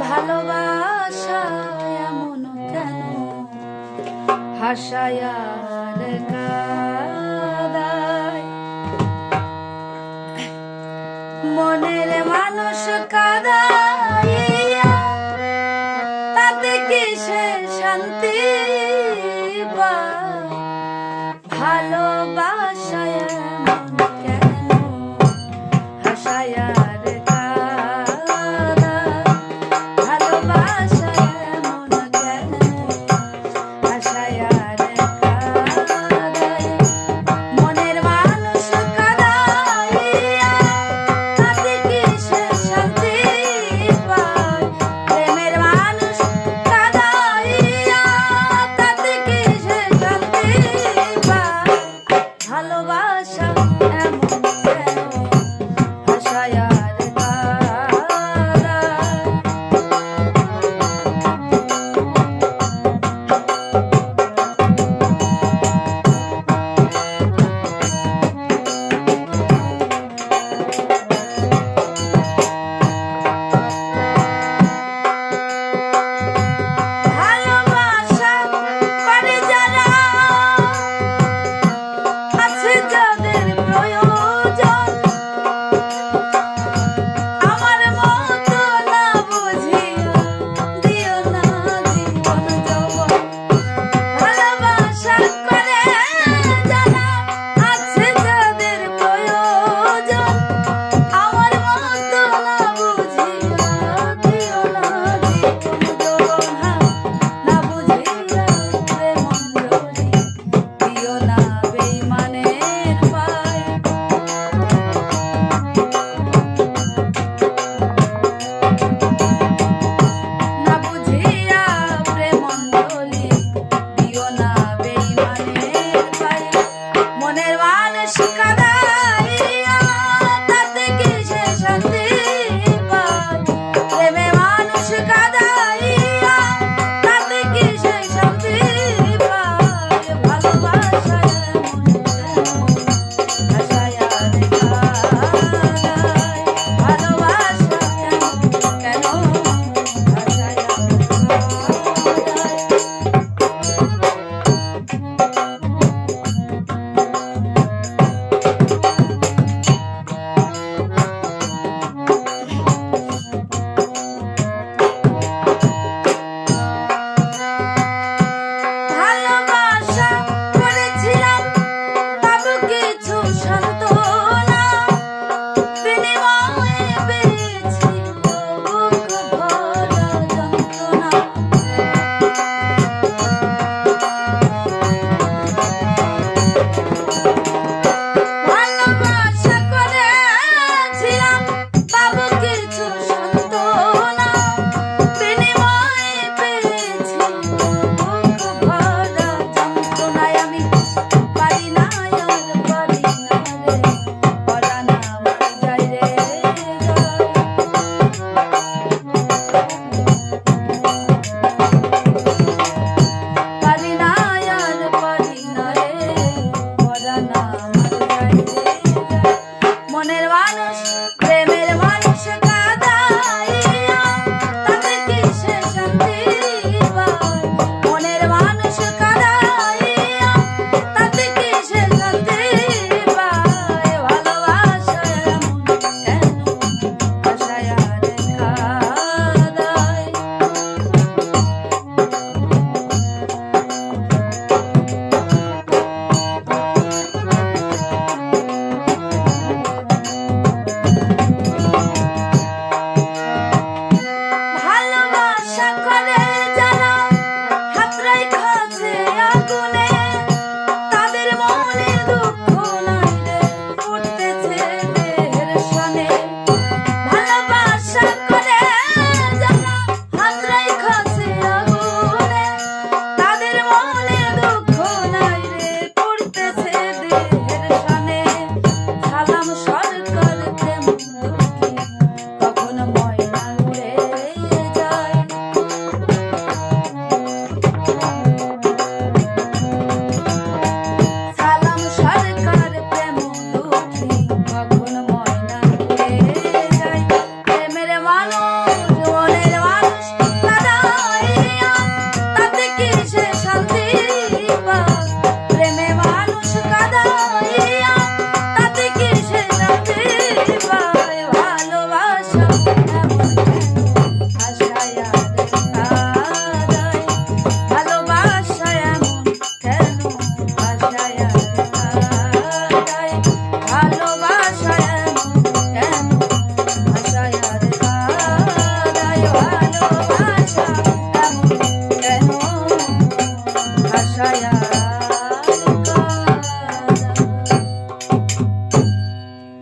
ভালোবাসা এমন কেন? হাসায়ার কাদায়। মনের মানুষ কাদাইয়া তাতে কি সে শান্তি ভালোবাসা and